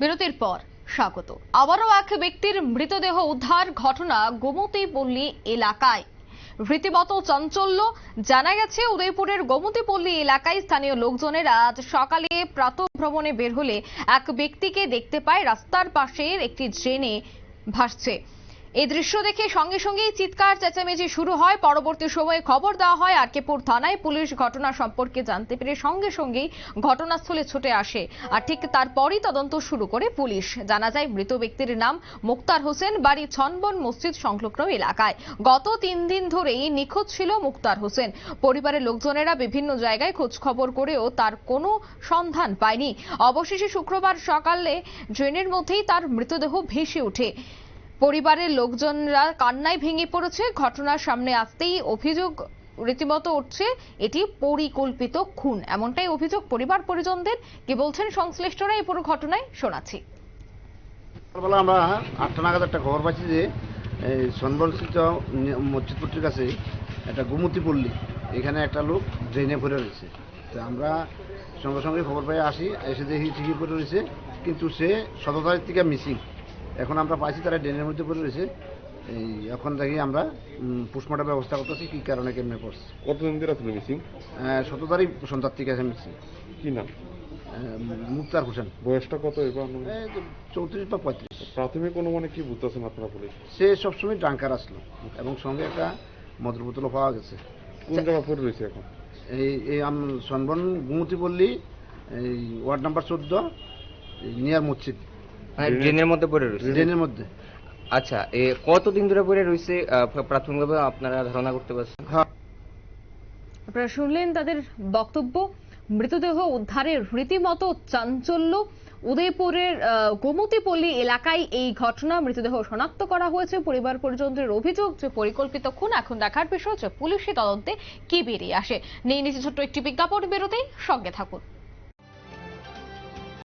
বিরতির পর স্বাগত। আবারও এক ব্যক্তির মৃতদেহ উদ্ধার ঘটনা গোমতীপল্লী এলাকায়। রীতিমতো চাঞ্চল্য জানা গেছে, উদয়পুরের গোমতীপল্লী এলাকায় স্থানীয় লোকজনের আজ সকালে প্রাতঃভ্রমণে বের হলে এক ব্যক্তিকে দেখতে পায় রাস্তার পাশের একটি ড্রেনে ভাসছে। এই দৃশ্য দেখে সঙ্গে সঙ্গেই চিৎকার চেঁচামেচি শুরু হয়। পরবর্তী সময়ে খবর দেওয়া হয় আরকেপুর থানায়। পুলিশ ঘটনা সম্পর্কে জানতে পেরে সঙ্গে সঙ্গেই ঘটনাস্থলে ছুটে আসে। আর ঠিক তারপরই তদন্ত শুরু করে পুলিশ। জানা যায়, মৃত ব্যক্তির নাম মুক্তার হোসেন। বাড়ি ছনবন মসজিদ সংলগ্ন এলাকায়। গত তিন দিন ধরেই নিখোঁজ ছিল মুক্তার হোসেন। পরিবারের লোকজনেরা বিভিন্ন জায়গায় খোঁজ খবর করেও তার কোনো সন্ধান পায়নি। অবশেষে শুক্রবার সকালে ড্রেনের মধ্যেই তার মৃতদেহ ভেসে ওঠে। পরিবারের লোকজনরা কান্নায় ভেঙে পড়েছে। ঘটনার সামনে আসতেই অভিযোগ রীতিমতো উঠছে, এটি পরিকল্পিত খুন। এমনটাই অভিযোগ পরিবার পরিজনদের। কি বলছেন সংশ্লিষ্টরা? এই পুরো ঘটনায় শোনাচ্ছি। আমরা আটটা নাগাদ একটা খবর পাচ্ছি যে সনবনস্থিত মসজিদপট্টির কাছে একটা গুমতি পল্লী, এখানে একটা লোক ড্রেনে পড়ে রয়েছে। তো আমরা সঙ্গে সঙ্গে খবর পেয়ে আসি, এসে দেখি ঠিকই পড়ে রয়েছে, কিন্তু সে সতেরো তারিখ থেকে মিসিং এখন আমরা পাইছি তারা ড্রেনের মধ্যে পড়ে রয়েছে। এই এখন দেখি আমরা পোস্টমর্টম ব্যবস্থা করতেছি কী কারণে কেমনে পড়ছে কতদিন ধরে ছিল মিসিং? সতেরো তারিখ সন্ধ্যার থেকে আছে মিসিং। কি নাম? মুক্তার হোসেন। বয়সটা কত এবার চৌত্রিশ বা পঁয়ত্রিশ। প্রাথমিক কোনো অনুমানে কি বুঝতেছেন আপনারা পুলিশ? সে সবসময় ডাঙ্কার আসলো এবং সঙ্গে একটা মদের বোতলও পাওয়া গেছে। কোন জায়গা পড়ে রয়েছে এখন? এই এই আম সনবন গুমতি পল্লী এই ওয়ার্ড নাম্বার চোদ্দ নিয়ার মসজিদ। মানে ড্রেনের- মধ্যে পড়ে রয়েছে? ড্রেনের মধ্যে। আচ্ছা এ কতদিন ধরে পড়ে রয়েছে প্রাথমিকভাবে আপনারা ধারণা করতে পারছেন? হ্যাঁ। আপনারা শুনলেন তাদের বক্তব্য মৃতদেহ উদ্ধারের রীতিমতো চাঞ্চল্য। উদয়পুরের আহ, গোমতীপল্লী এলাকায় এই ঘটনা মৃতদেহ শনাক্ত করা হয়েছে। পরিবার পরিজনদের অভিযোগ যে পরিকল্পিত খুন এখন দেখার বিষয় যে পুলিশি তদন্তে কি বেরিয়ে আসে। নিয়ে নিচে ছোট্ট একটি বিজ্ঞাপন বেরোতেই সঙ্গে থাকুন।